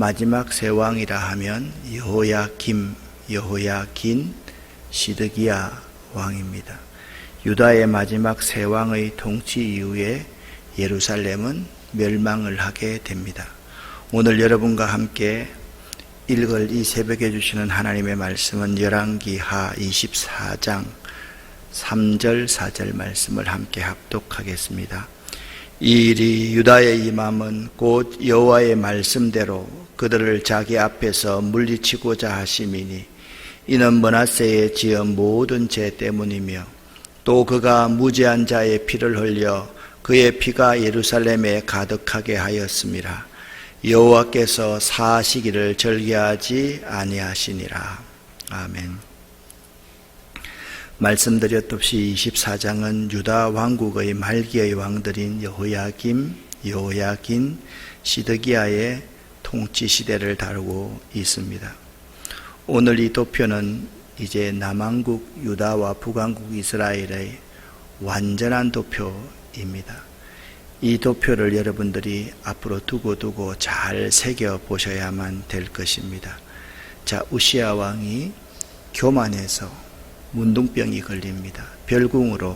마지막 세 왕이라 하면 여호야김, 여호야긴, 시드기야 왕입니다. 유다의 마지막 세 왕의 통치 이후에 예루살렘은 멸망을 하게 됩니다. 오늘 여러분과 함께 읽을 이 새벽에 주시는 하나님의 말씀은 열왕기하 24장 3절 4절 말씀을 함께 합독하겠습니다. 이 일이 유다의 임함은 곧 여호와의 말씀대로 그들을 자기 앞에서 물리치고자 하심이니 이는 머나세의 지은 모든 죄 때문이며 또 그가 무죄한 자의 피를 흘려 그의 피가 예루살렘에 가득하게 하였음이라 여호와께서 사시기를 절개하지 아니하시니라 아멘. 말씀드렸듯이 24장은 유다 왕국의 말기의 왕들인 여호야김, 여호야긴, 시드기야의 통치 시대를 다루고 있습니다. 오늘 이 도표는 이제 남왕국 유다와 북왕국 이스라엘의 완전한 도표입니다. 이 도표를 여러분들이 앞으로 두고 두고 잘 새겨 보셔야만 될 것입니다. 자, 우시아 왕이 교만해서 문둥병이 걸립니다. 별궁으로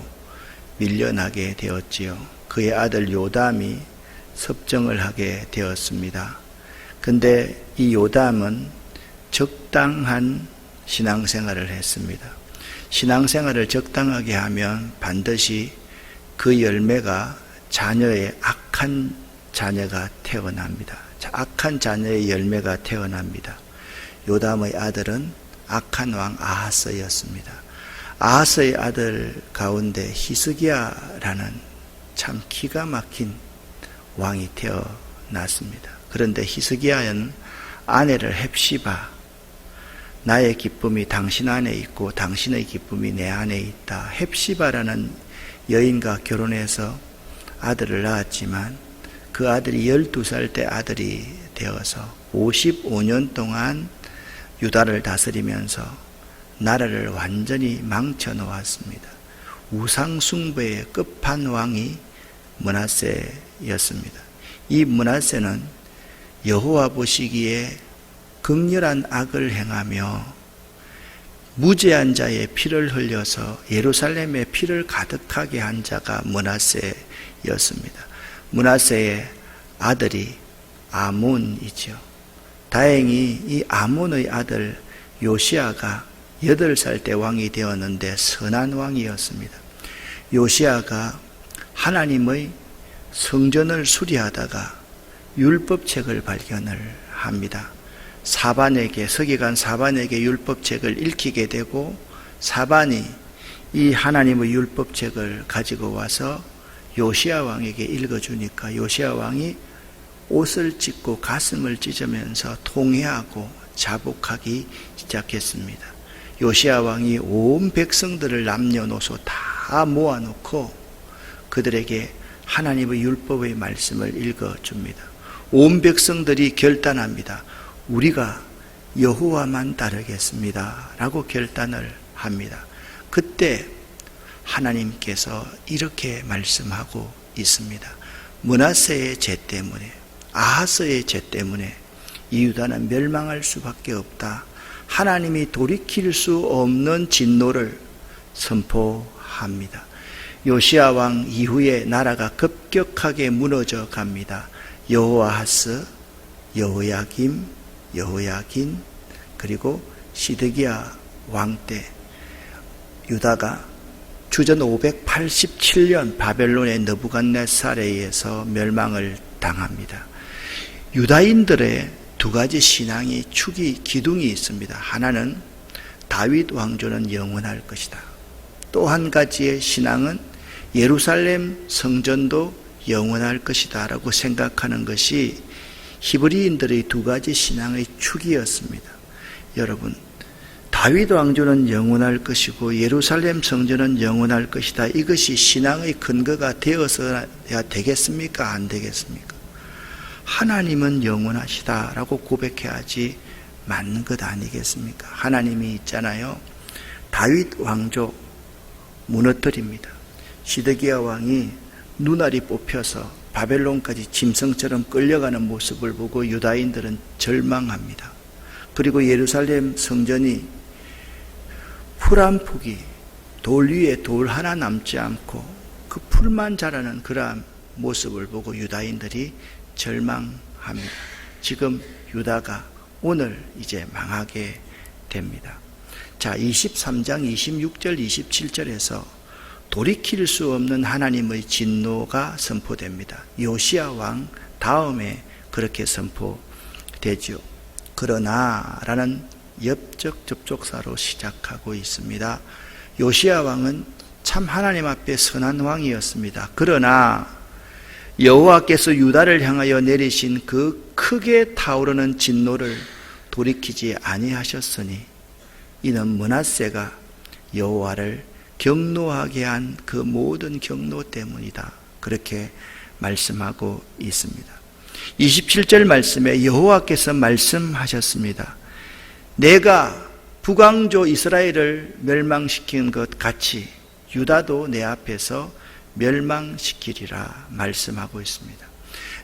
밀려나게 되었지요. 그의 아들 요담이 섭정을 하게 되었습니다. 근데 이 요담은 적당한 신앙생활을 했습니다. 신앙생활을 적당하게 하면 반드시 그 열매가 자녀의 악한 자녀가 태어납니다. 악한 자녀의 열매가 태어납니다. 요담의 아들은 악한 왕 아하스였습니다. 아하스의 아들 가운데 히스기야라는 참 기가 막힌 왕이 태어났습니다. 그런데 히스기야는 아내를 헵시바 나의 기쁨이 당신 안에 있고 당신의 기쁨이 내 안에 있다. 헵시바라는 여인과 결혼해서 아들을 낳았지만 그 아들이 12살 때 아들이 되어서 55년 동안 유다를 다스리면서 나라를 완전히 망쳐 놓았습니다. 우상숭배의 끝판왕이 문하세였습니다. 이 문하세는 여호와 보시기에 극렬한 악을 행하며 무죄한 자의 피를 흘려서 예루살렘의 피를 가득하게 한 자가 문하세였습니다. 문하세의 아들이 아몬이죠. 다행히 이 아몬의 아들 요시아가 8살 때 왕이 되었는데 선한 왕이었습니다. 요시아가 하나님의 성전을 수리하다가 율법책을 발견을 합니다. 사반에게 서기관 사반에게 율법책을 읽히게 되고 사반이 이 하나님의 율법책을 가지고 와서 요시아 왕에게 읽어주니까 요시아 왕이 옷을 찢고 가슴을 찢으면서 통회하고 자복하기 시작했습니다. 요시아 왕이 온 백성들을 남녀노소 다 모아놓고 그들에게 하나님의 율법의 말씀을 읽어줍니다. 온 백성들이 결단합니다. 우리가 여호와만 따르겠습니다. 라고 결단을 합니다. 그때 하나님께서 이렇게 말씀하고 있습니다. 문하세의 죄 때문에 아하스의 죄 때문에 이 유다는 멸망할 수밖에 없다. 하나님이 돌이킬 수 없는 진노를 선포합니다. 요시아 왕 이후에 나라가 급격하게 무너져 갑니다. 여호아하스, 여호야김, 여호야긴 그리고 시드기야 왕 때 유다가 주전 587년 바벨론의 너부갓네살에 의해서 멸망을 당합니다. 유다인들의 두 가지 신앙이 축이 기둥이 있습니다. 하나는 다윗 왕조는 영원할 것이다. 또 한 가지의 신앙은 예루살렘 성전도 영원할 것이다 라고 생각하는 것이 히브리인들의 두 가지 신앙의 축이었습니다. 여러분, 다윗 왕조는 영원할 것이고 예루살렘 성전은 영원할 것이다. 이것이 신앙의 근거가 되어서야 되겠습니까? 안 되겠습니까? 하나님은 영원하시다라고 고백해야지 맞는 것 아니겠습니까? 하나님이 있잖아요. 다윗 왕조 무너뜨립니다. 시드기야 왕이 눈알이 뽑혀서 바벨론까지 짐승처럼 끌려가는 모습을 보고 유다인들은 절망합니다. 그리고 예루살렘 성전이 풀 한 폭이 돌 위에 돌 하나 남지 않고 그 풀만 자라는 그러한 모습을 보고 유다인들이 절망합니다. 지금 유다가 오늘 이제 망하게 됩니다. 자, 23장 26절 27절에서 돌이킬 수 없는 하나님의 진노가 선포됩니다. 요시아 왕 다음에 그렇게 선포되죠. 그러나라는 옆적 접촉사로 시작하고 있습니다. 요시아 왕은 참 하나님 앞에 선한 왕이었습니다. 그러나 여호와께서 유다를 향하여 내리신 그 크게 타오르는 진노를 돌이키지 아니하셨으니 이는 문하세가 여호와를 경노하게 한 그 모든 경노 때문이다. 그렇게 말씀하고 있습니다. 27절 말씀에 여호와께서 말씀하셨습니다. 내가 북왕조 이스라엘을 멸망시킨 것 같이 유다도 내 앞에서 멸망시키리라 말씀하고 있습니다.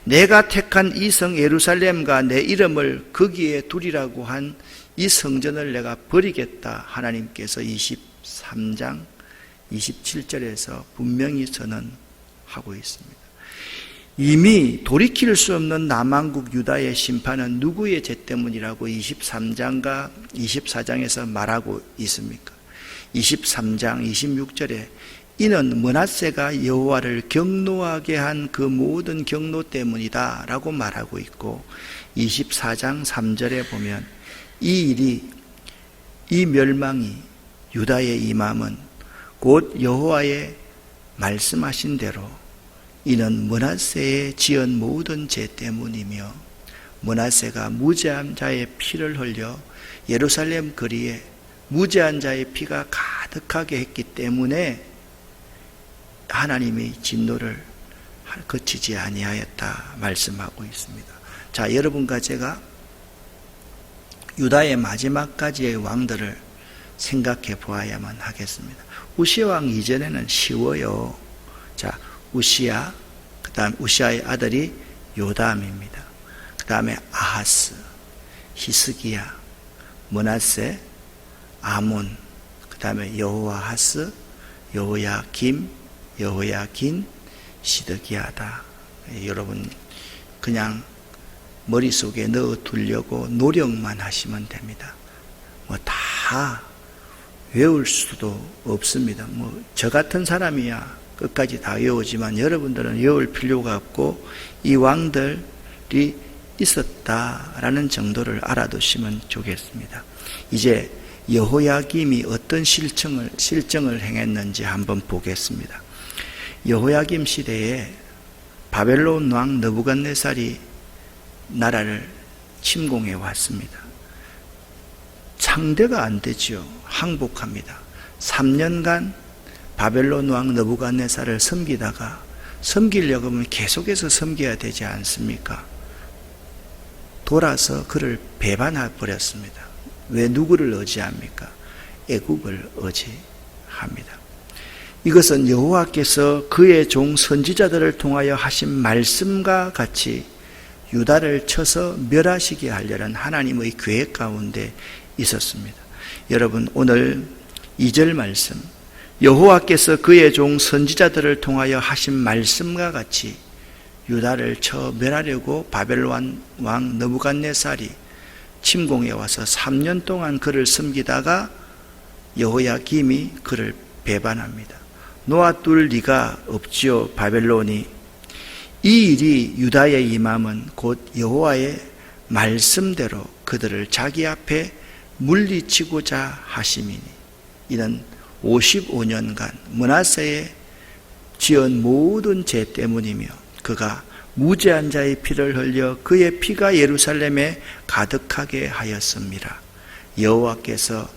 내가 택한 이 성 예루살렘과 내 이름을 거기에 두리라고 한 이 성전을 내가 버리겠다. 하나님께서 23장 27절에서 분명히 선언하고 있습니다. 이미 돌이킬 수 없는 남한국 유다의 심판은 누구의 죄 때문이라고 23장과 24장에서 말하고 있습니까? 23장 26절에 이는 문하세가 여호와를 경노하게 한 그 모든 경노 때문이다 라고 말하고 있고 24장 3절에 보면 이 일이 이 멸망이 유다의 임함은 곧 여호와의 말씀하신 대로 이는 문하세의 지은 모든 죄 때문이며 문하세가 무죄한 자의 피를 흘려 예루살렘 거리에 무죄한 자의 피가 가득하게 했기 때문에 하나님의 진노를 거치지 아니하였다 말씀하고 있습니다. 자, 여러분과 제가 유다의 마지막까지의 왕들을 생각해 보아야만 하겠습니다. 우시아 왕 이전에는 쉬워요. 자, 우시아, 그 다음 우시아의 아들이 요담입니다. 그 다음에 아하스, 히스기야, 문하세, 아몬, 그 다음에 여호와하스, 여호야김, 여호야긴, 시드기야다. 여러분 그냥 머릿속에 넣어 두려고 노력만 하시면 됩니다. 뭐 다 외울 수도 없습니다. 뭐 저 같은 사람이야 끝까지 다 외우지만 여러분들은 외울 필요가 없고 이 왕들이 있었다라는 정도를 알아두시면 좋겠습니다. 이제 여호야김이 어떤 실정을 실정을 행했는지 한번 보겠습니다. 여호야김 시대에 바벨론 왕 느부갓네살이 나라를 침공해 왔습니다. 상대가 안 되지요. 항복합니다. 3년간 바벨론 왕 느부갓네살을 섬기다가 섬기려고 하면 계속해서 섬겨야 되지 않습니까? 돌아서 그를 배반해 버렸습니다. 왜 누구를 의지합니까? 애굽을 의지합니다. 이것은 여호와께서 그의 종 선지자들을 통하여 하신 말씀과 같이 유다를 쳐서 멸하시게 하려는 하나님의 계획 가운데 있었습니다. 여러분 오늘 2절 말씀 여호와께서 그의 종 선지자들을 통하여 하신 말씀과 같이 유다를 쳐 멸하려고 바벨론 왕 느부갓네살이 침공해 와서 3년 동안 그를 섬기다가 여호야김이 그를 배반합니다. 놓아둘 리가 없지요 바벨론이 이 일이 유다의 임함은 곧 여호와의 말씀대로 그들을 자기 앞에 물리치고자 하심이니 이는 55년간 문하세에 지은 모든 죄 때문이며 그가 무죄한 자의 피를 흘려 그의 피가 예루살렘에 가득하게 하였습니다. 여호와께서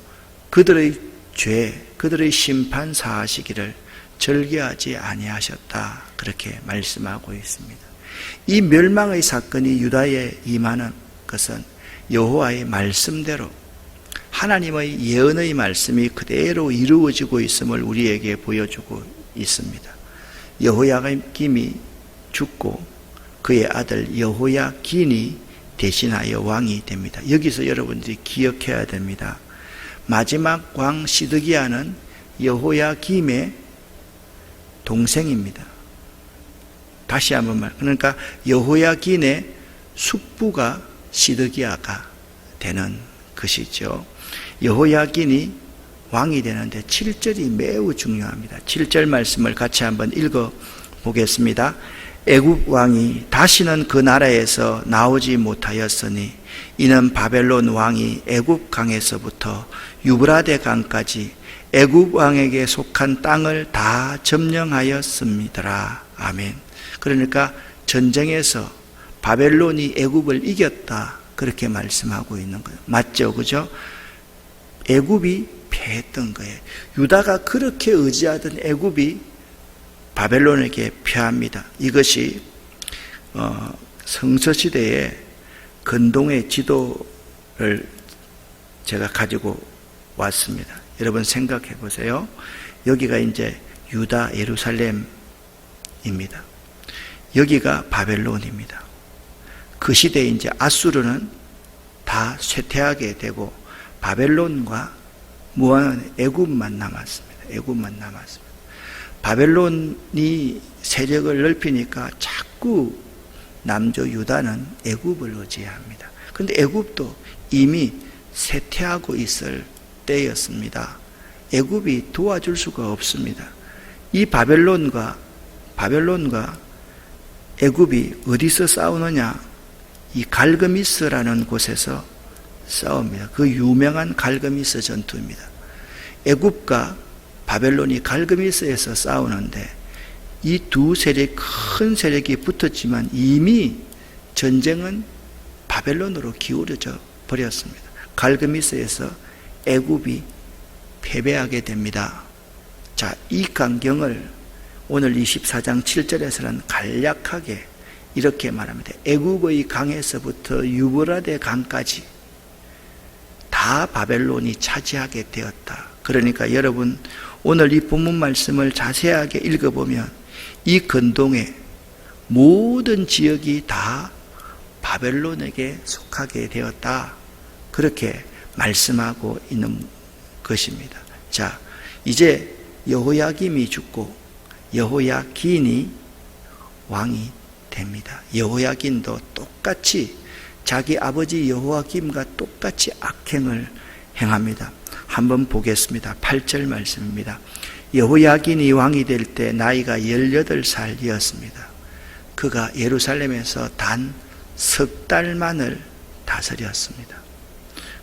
그들의 죄, 그들의 심판 사하시기를 절개하지 아니하셨다. 그렇게 말씀하고 있습니다. 이 멸망의 사건이 유다에 임하는 것은 여호와의 말씀대로 하나님의 예언의 말씀이 그대로 이루어지고 있음을 우리에게 보여주고 있습니다. 여호야김이 죽고 그의 아들 여호야긴이 대신하여 왕이 됩니다. 여기서 여러분들이 기억해야 됩니다. 마지막 왕 시드기야는 여호야김의 동생입니다. 다시 한번 말. 그러니까 여호야긴의 숙부가 시드기야가 되는 것이죠. 여호야긴이 왕이 되는데 7절이 매우 중요합니다. 7절 말씀을 같이 한번 읽어 보겠습니다. 애굽 왕이 다시는 그 나라에서 나오지 못하였으니 이는 바벨론 왕이 애굽 강에서부터 유브라데 강까지 애굽 왕에게 속한 땅을 다 점령하였습니다. 아멘. 그러니까 전쟁에서 바벨론이 애굽을 이겼다 그렇게 말씀하고 있는 거예요. 맞죠, 그죠? 애굽이 패했던 거예요. 유다가 그렇게 의지하던 애굽이 바벨론에게 패합니다. 이것이 어, 성서 시대의 근동의 지도를 제가 가지고 왔습니다. 여러분 생각해 보세요. 여기가 이제 유다 예루살렘입니다. 여기가 바벨론입니다. 그 시대에 이제 아수르는 다 쇠퇴하게 되고 바벨론과 무한 애굽만 남았습니다. 애굽만 남았습니다. 바벨론이 세력을 넓히니까 자꾸 남조 유다는 애굽을 의지합니다. 근데 애굽도 이미 쇠퇴하고 있을 때였습니다. 애굽이 도와줄 수가 없습니다. 이 바벨론과 바벨론과 애굽이 어디서 싸우느냐? 이 갈그미스라는 곳에서 싸웁니다. 그 유명한 갈그미스 전투입니다. 애굽과 바벨론이 갈그미스에서 싸우는데 이 두 세력 큰 세력이 붙었지만 이미 전쟁은 바벨론으로 기울어져 버렸습니다. 갈그미스에서 애굽이 패배하게 됩니다. 자, 이 광경을 오늘 24장 7절에서는 간략하게 이렇게 말합니다. 애굽의 강에서부터 유브라데 강까지 다 바벨론이 차지하게 되었다. 그러니까 여러분 오늘 이 본문 말씀을 자세하게 읽어보면 이 근동의 모든 지역이 다 바벨론에게 속하게 되었다. 그렇게 말씀하고 있는 것입니다. 자, 이제 여호야김이 죽고 여호야긴이 왕이 됩니다. 여호야긴도 똑같이 자기 아버지 여호야김과 똑같이 악행을 행합니다. 한번 보겠습니다. 8절 말씀입니다. 여호야긴이 왕이 될 때 나이가 18살이었습니다. 그가 예루살렘에서 단 석 달만을 다스렸습니다.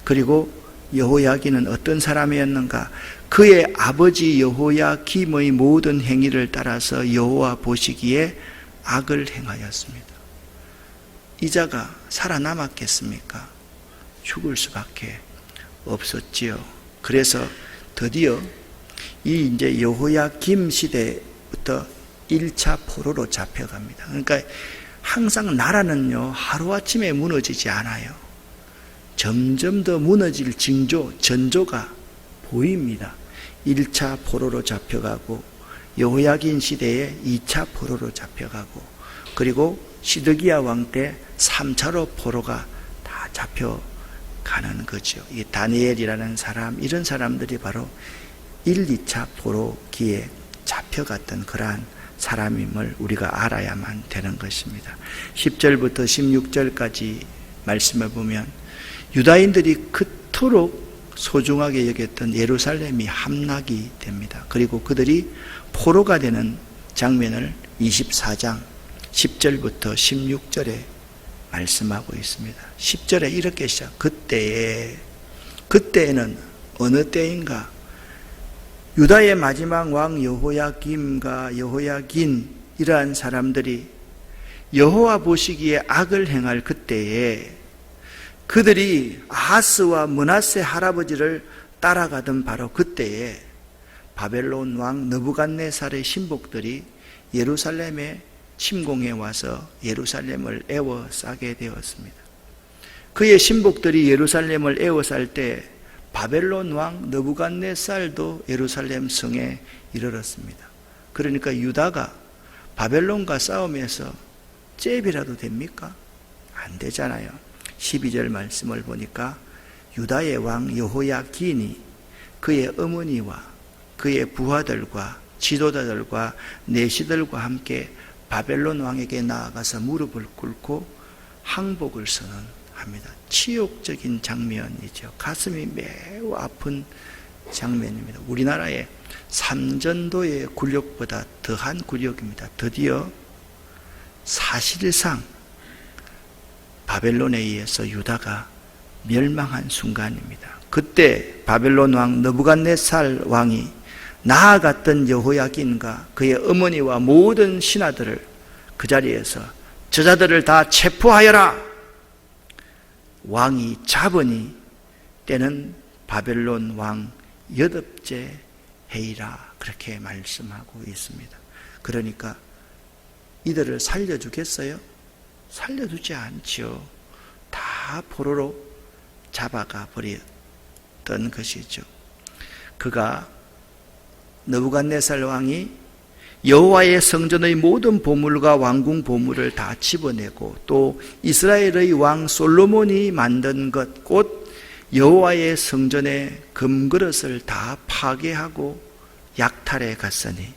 그리고 여호야긴은 어떤 사람이었는가? 그의 아버지 여호야김의 모든 행위를 따라서 여호와 보시기에 악을 행하였습니다. 이자가 살아남았겠습니까? 죽을 수밖에 없었지요. 그래서 드디어 이 이제 여호야김 시대부터 1차 포로로 잡혀갑니다. 그러니까 항상 나라는요, 하루아침에 무너지지 않아요. 점점 더 무너질 징조, 전조가 보입니다. 1차 포로로 잡혀가고, 여호야긴 시대에 2차 포로로 잡혀가고, 그리고 시드기야 왕 때 3차로 포로가 다 잡혀가는 거죠. 이 다니엘이라는 사람, 이런 사람들이 바로 1, 2차 포로기에 잡혀갔던 그러한 사람임을 우리가 알아야만 되는 것입니다. 10절부터 16절까지 말씀을 보면 유다인들이 그토록 소중하게 여겼던 예루살렘이 함락이 됩니다. 그리고 그들이 포로가 되는 장면을 24장 10절부터 16절에 말씀하고 있습니다. 10절에 이렇게 시작. 그때에 그때에는 어느 때인가 유다의 마지막 왕 여호야김과 여호야긴 이러한 사람들이 여호와 보시기에 악을 행할 그때에 그들이 아하스와 문하세 할아버지를 따라가던 바로 그때에 바벨론 왕 느부갓네살의 신복들이 예루살렘에 침공해 와서 예루살렘을 에워싸게 되었습니다. 그의 신복들이 예루살렘을 에워쌀 때 바벨론 왕 느부갓네살도 예루살렘 성에 이르렀습니다. 그러니까 유다가 바벨론과 싸움에서 잽이라도 됩니까? 안 되잖아요. 12절 말씀을 보니까 유다의 왕 여호야긴이 그의 어머니와 그의 부하들과 지도자들과 내시들과 함께 바벨론 왕에게 나아가서 무릎을 꿇고 항복을 선언합니다. 치욕적인 장면이죠. 가슴이 매우 아픈 장면입니다. 우리나라의 삼전도의 굴욕보다 더한 굴욕입니다. 드디어 사실상 바벨론에 의해서 유다가 멸망한 순간입니다. 그때 바벨론 왕 느부갓네살 왕이 나아갔던 여호야긴과 그의 어머니와 모든 신하들을 그 자리에서 저자들을 다 체포하여라. 왕이 잡으니 때는 바벨론 왕 여덟째 해이라 그렇게 말씀하고 있습니다. 그러니까 이들을 살려주겠어요? 살려두지 않지요. 다 포로로 잡아가 버렸던 것이죠. 그가 너부갓네살 왕이 여호와의 성전의 모든 보물과 왕궁 보물을 다 집어내고 또 이스라엘의 왕 솔로몬이 만든 것 곧 여호와의 성전의 금그릇을 다 파괴하고 약탈해 갔으니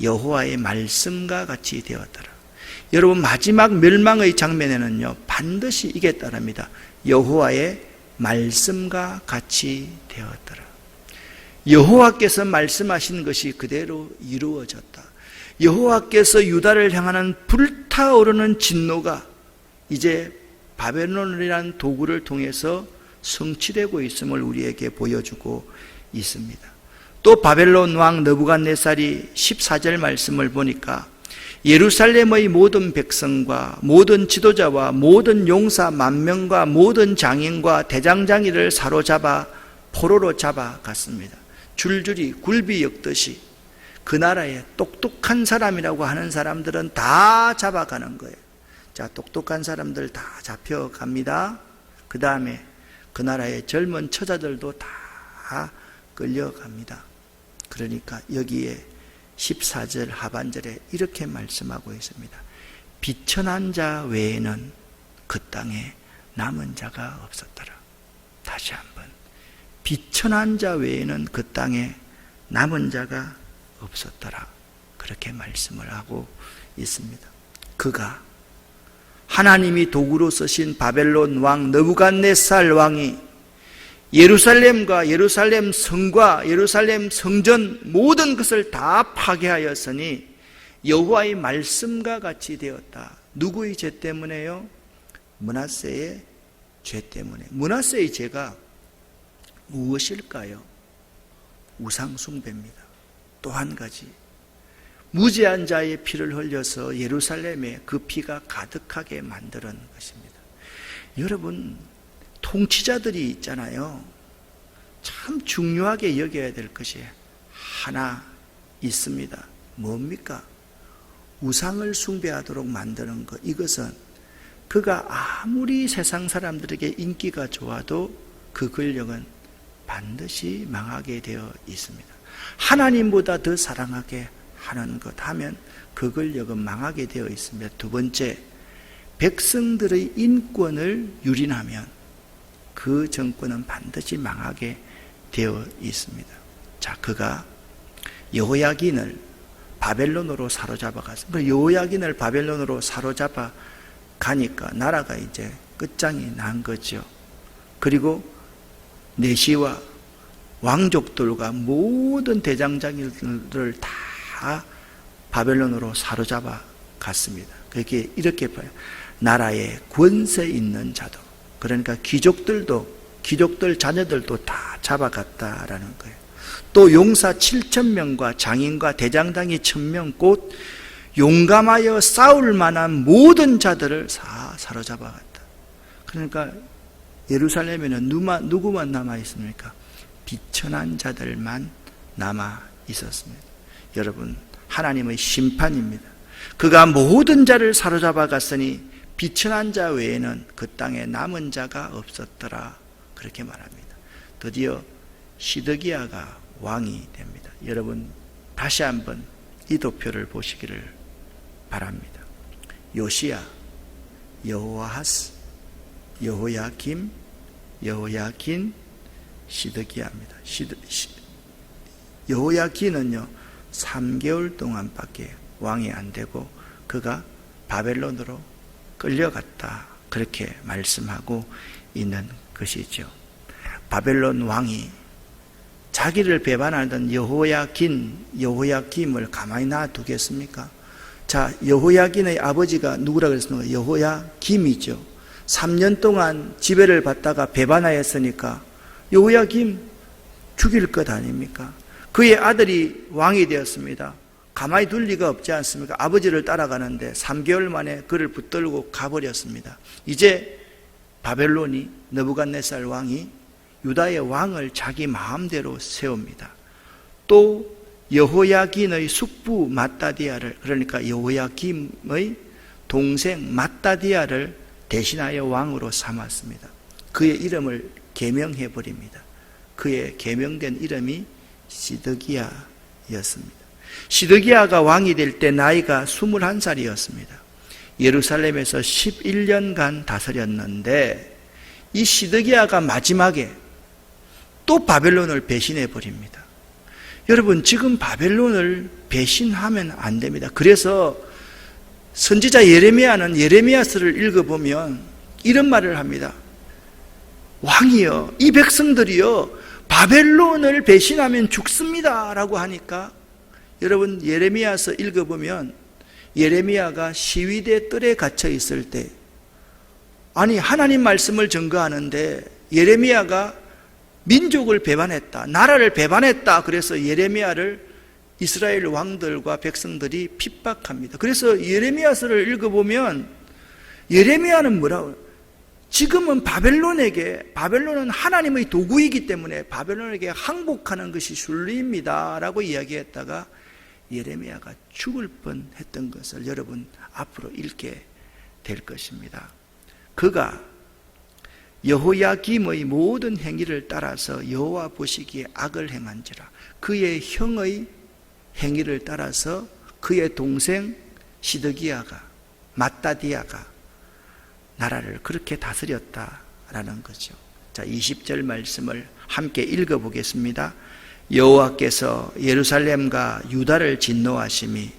여호와의 말씀과 같이 되었더라. 여러분 마지막 멸망의 장면에는요 반드시 이게 따릅니다. 여호와의 말씀과 같이 되었더라. 여호와께서 말씀하신 것이 그대로 이루어졌다. 여호와께서 유다를 향하는 불타오르는 진노가 이제 바벨론이라는 도구를 통해서 성취되고 있음을 우리에게 보여주고 있습니다. 또 바벨론 왕 느부갓네살이 14절 말씀을 보니까 예루살렘의 모든 백성과 모든 지도자와 모든 용사 만 명과 모든 장인과 대장장이를 사로잡아 포로로 잡아 갔습니다. 줄줄이 굴비 엮듯이 그 나라에 똑똑한 사람이라고 하는 사람들은 다 잡아가는 거예요. 자, 똑똑한 사람들 다 잡혀갑니다. 그 다음에 그 나라의 젊은 처자들도 다 끌려갑니다. 그러니까 여기에 14절 하반절에 이렇게 말씀하고 있습니다. 비천한 자 외에는 그 땅에 남은 자가 없었더라. 다시 한번. 비천한 자 외에는 그 땅에 남은 자가 없었더라. 그렇게 말씀을 하고 있습니다. 그가 하나님이 도구로 쓰신 바벨론 왕 느부갓네살 왕이 예루살렘과 예루살렘 성과 예루살렘 성전 모든 것을 다 파괴하였으니 여호와의 말씀과 같이 되었다. 누구의 죄 때문에요? 문하세의 죄 때문에. 문하세의 죄가 무엇일까요? 우상숭배입니다. 또 한 가지. 무죄한 자의 피를 흘려서 예루살렘에 그 피가 가득하게 만드는 것입니다. 여러분, 통치자들이 있잖아요. 참 중요하게 여겨야 될 것이 하나 있습니다. 뭡니까? 우상을 숭배하도록 만드는 것. 이것은 그가 아무리 세상 사람들에게 인기가 좋아도 그 권력은 반드시 망하게 되어 있습니다. 하나님보다 더 사랑하게 하는 것 하면 그 권력은 망하게 되어 있습니다. 두 번째, 백성들의 인권을 유린하면 그 정권은 반드시 망하게 되어 있습니다. 자, 그가 여호야긴을 바벨론으로 사로잡아 갔습니다. 여호야긴을 바벨론으로 사로잡아 가니까 나라가 이제 끝장이 난 거죠. 그리고 내시와 왕족들과 모든 대장장이들을 다 바벨론으로 사로잡아 갔습니다. 그게 이렇게 봐요. 나라에 권세 있는 자도 그러니까 귀족들도 귀족들 자녀들도 다 잡아갔다라는 거예요. 또 용사 7천 명과 장인과 대장당이 1명 곧 용감하여 싸울 만한 모든 자들을 다 사로잡아갔다. 그러니까 예루살렘에는 누마, 누구만 남아 있습니까? 비천한 자들만 남아 있었습니다. 여러분, 하나님의 심판입니다. 그가 모든 자를 사로잡아 갔으니 비천한 자 외에는 그 땅에 남은 자가 없었더라. 그렇게 말합니다. 드디어 시드기야가 왕이 됩니다. 여러분, 다시 한번 이 도표를 보시기를 바랍니다. 요시야, 여호아하스, 여호야김, 여호야긴, 시드기야입니다. 시드, 시, 여호야긴은요 3개월 동안밖에 왕이 안 되고 그가 바벨론으로 끌려갔다 그렇게 말씀하고 있는 것이죠. 바벨론 왕이 자기를 배반하던 여호야긴, 여호야김을 가만히 놔두겠습니까? 자, 여호야긴의 아버지가 누구라 그랬습니까? 여호야김이죠. 3년 동안 지배를 받다가 배반하였으니까 여호야김 죽일 것 아닙니까? 그의 아들이 왕이 되었습니다. 가만히 둘 리가 없지 않습니까? 아버지를 따라가는데 3개월 만에 그를 붙들고 가버렸습니다. 이제 바벨론이 너부갓네살 왕이 유다의 왕을 자기 마음대로 세웁니다. 또 여호야긴의 숙부 마따디아를 그러니까 여호야김의 동생 마따디아를 대신하여 왕으로 삼았습니다. 그의 이름을 개명해 버립니다. 그의 개명된 이름이 시드기야였습니다. 시드기야가 왕이 될 때 나이가 21살이었습니다. 예루살렘에서 11년간 다스렸는데 이 시드기야가 마지막에 또 바벨론을 배신해 버립니다. 여러분 지금 바벨론을 배신하면 안 됩니다. 그래서 선지자 예레미야는 예레미야서를 읽어보면 이런 말을 합니다. 왕이여 이 백성들이여 바벨론을 배신하면 죽습니다라고 하니까 여러분 예레미야서 읽어보면 예레미야가 시위대 뜰에 갇혀 있을 때 아니 하나님 말씀을 증거하는데 예레미야가 민족을 배반했다. 나라를 배반했다. 그래서 예레미야를 이스라엘 왕들과 백성들이 핍박합니다. 그래서 예레미야서를 읽어보면 예레미야는 뭐라고? 지금은 바벨론에게 바벨론은 하나님의 도구이기 때문에 바벨론에게 항복하는 것이 순리입니다라고 이야기했다가 예레미야가 죽을 뻔했던 것을 여러분 앞으로 읽게 될 것입니다. 그가 여호야김의 모든 행위를 따라서 여호와 보시기에 악을 행한지라 그의 형의 행위를 따라서 그의 동생 시드기야가 마따디아가 나라를 그렇게 다스렸다라는 거죠. 자, 20절 말씀을 함께 읽어 보겠습니다. 여호와께서 예루살렘과 유다를 진노하심이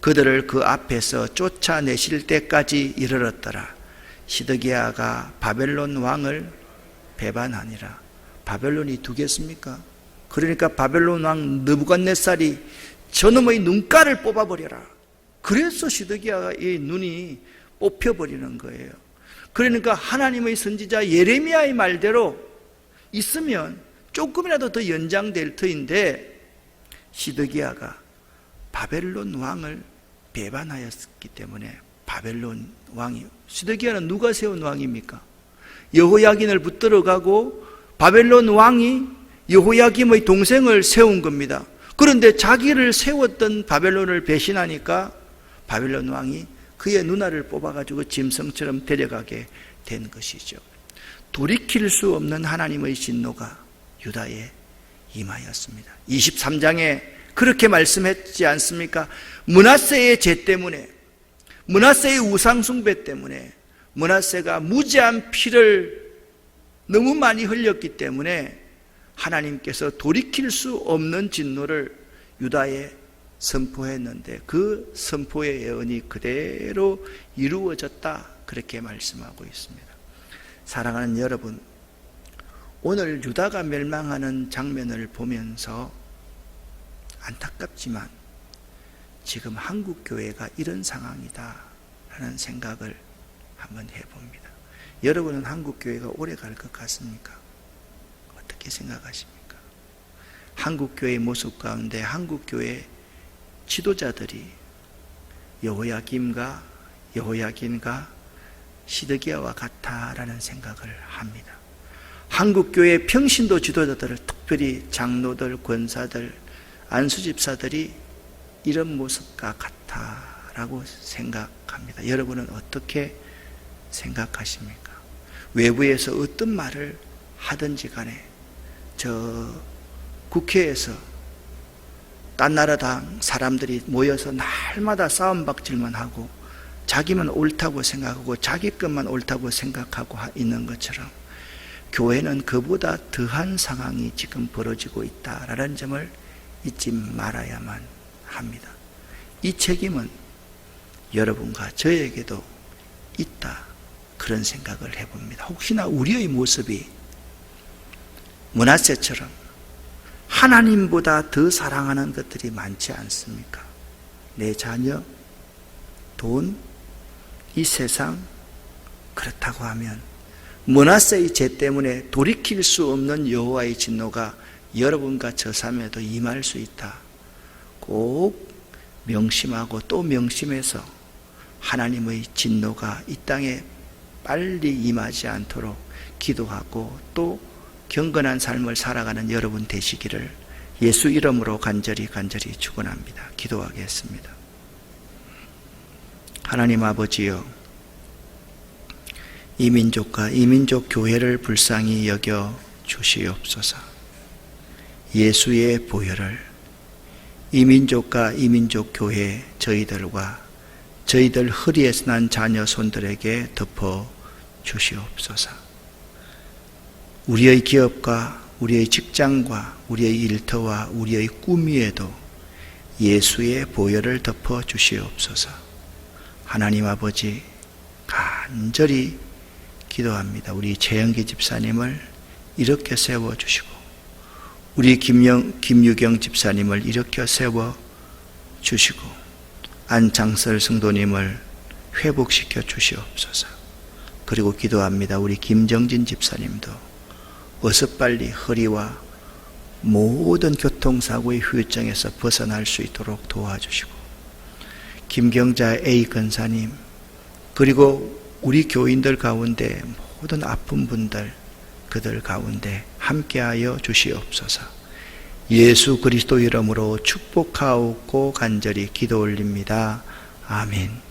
그들을 그 앞에서 쫓아내실 때까지 이르렀더라. 시드기야가 바벨론 왕을 배반하니라. 바벨론이 두겠습니까? 그러니까 바벨론 왕 느부갓네살이 저놈의 눈가를 뽑아버려라. 그래서 시드기야가 이 눈이 뽑혀버리는 거예요. 그러니까 하나님의 선지자 예레미야의 말대로 있으면 조금이라도 더 연장될 터인데 시드기야가 바벨론 왕을 배반하였기 때문에 바벨론 왕이 시드기야는 누가 세운 왕입니까? 여호야긴을 붙들어 가고 바벨론 왕이 여호야김의 동생을 세운 겁니다. 그런데 자기를 세웠던 바벨론을 배신하니까 바벨론 왕이 그의 누나를 뽑아가지고 짐승처럼 데려가게 된 것이죠. 돌이킬 수 없는 하나님의 진노가 유다에 임하였습니다. 23장에 그렇게 말씀했지 않습니까? 문하세의 죄 때문에, 문하세의 우상 숭배 때문에, 문하세가 무지한 피를 너무 많이 흘렸기 때문에 하나님께서 돌이킬 수 없는 진노를 유다에 선포했는데 그 선포의 예언이 그대로 이루어졌다 그렇게 말씀하고 있습니다. 사랑하는 여러분, 오늘 유다가 멸망하는 장면을 보면서 안타깝지만 지금 한국 교회가 이런 상황이다 라는 생각을 한번 해봅니다. 여러분은 한국 교회가 오래 갈 것 같습니까? 어떻게 생각하십니까? 한국 교회의 모습 가운데 한국 교회 지도자들이 여호야김과 여호야긴과 시드기야와 같다라는 생각을 합니다. 한국 교회 평신도 지도자들, 특별히 장로들, 권사들, 안수집사들이 이런 모습과 같다라고 생각합니다. 여러분은 어떻게 생각하십니까? 외부에서 어떤 말을 하든지 간에 저 국회에서 딴 나라 당 사람들이 모여서 날마다 싸움박질만 하고 자기만 옳다고 생각하고 자기 것만 옳다고 생각하고 하- 있는 것처럼 교회는 그보다 더한 상황이 지금 벌어지고 있다라는 점을 잊지 말아야만 합니다. 이 책임은 여러분과 저에게도 있다. 그런 생각을 해봅니다. 혹시나 우리의 모습이 문하세처럼 하나님보다 더 사랑하는 것들이 많지 않습니까? 내 자녀, 돈, 이 세상, 그렇다고 하면 문하세의 죄 때문에 돌이킬 수 없는 여호와의 진노가 여러분과 저 삶에도 임할 수 있다. 꼭 명심하고 또 명심해서 하나님의 진노가 이 땅에 빨리 임하지 않도록 기도하고 또 경건한 삶을 살아가는 여러분 되시기를 예수 이름으로 간절히 간절히 축원합니다. 기도하겠습니다. 하나님 아버지여 이 민족과 이 민족 교회를 불쌍히 여겨 주시옵소서. 예수의 보혈을 이 민족과 이 민족 교회 저희들과 저희들 허리에서 난 자녀 손들에게 덮어 주시옵소서. 우리의 기업과 우리의 직장과 우리의 일터와 우리의 꿈 위에도 예수의 보혈을 덮어 주시옵소서. 하나님 아버지 간절히 기도합니다. 우리 최영기 집사님을 이렇게 세워 주시고 우리 김영 김유경 집사님을 이렇게 세워 주시고 안창설 성도님을 회복시켜 주시옵소서. 그리고 기도합니다. 우리 김정진 집사님도 어서 빨리 허리와 모든 교통사고의 후유증에서 벗어날 수 있도록 도와주시고 김경자 A 근사님 그리고 우리 교인들 가운데 모든 아픈 분들 그들 가운데 함께하여 주시옵소서. 예수 그리스도 이름으로 축복하옵고 간절히 기도 올립니다. 아멘.